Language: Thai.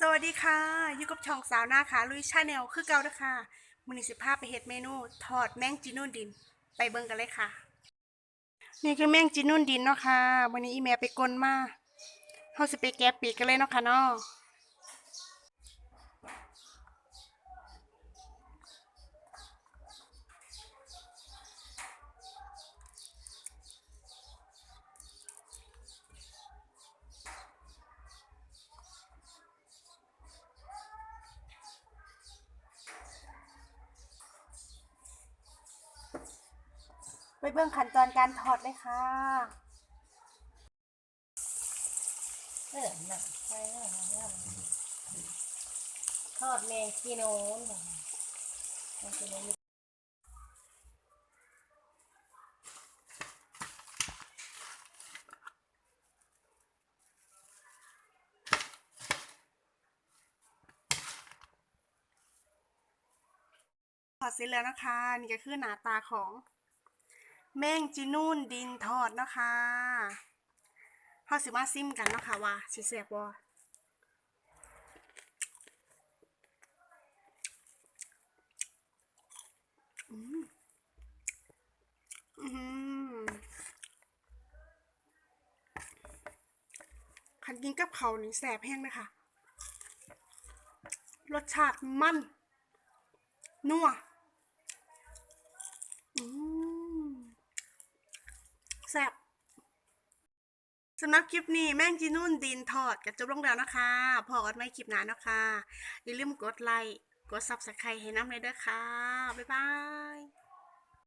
สวัสดีค่ะอยู่กับช่องสาวหน้าขาลุยชาแนลคือเก่านะค่ะมือนี้สิภาพไปเฮ็ดเมนูทอดแมงจีนุ่นดิน ไปเบิ่งกันเลยค่ะ นี่คือแมงจีนุ่นดินเนาะค่ะวันนี้อีแม่ไปกลมาเฮาสิไปแกะปีกกันเลยเนาะค่ะเนาะ ไปเบิ่งขั้นตอนการทอดเลยค่ะเออหนักไปแล้วทอดแมงกีโน่แมงกีโนนทอดเสร็จแล้วนะคะ นี่ก็คือหน้าตาของ แมงจีนูนดินทอดเนาะคะเฮาสิมาซิมกันเนาะค่ะว่าสิแซ่บบ่อืมอืมคันกินกับเขานี่แสบแห้งเลยค่ะ รสชาติมัน นัว อืม แซ่บสำหรับคลิปนี้แม่งจีนุ่นดินทอดกับจบลงแล้วนะคะพอกันไม่คลิปหนานะคะอย่าลืมกดไลค์กดซับสไครต์ให้น้ำเลยเด้อค่ะ บ๊ายบาย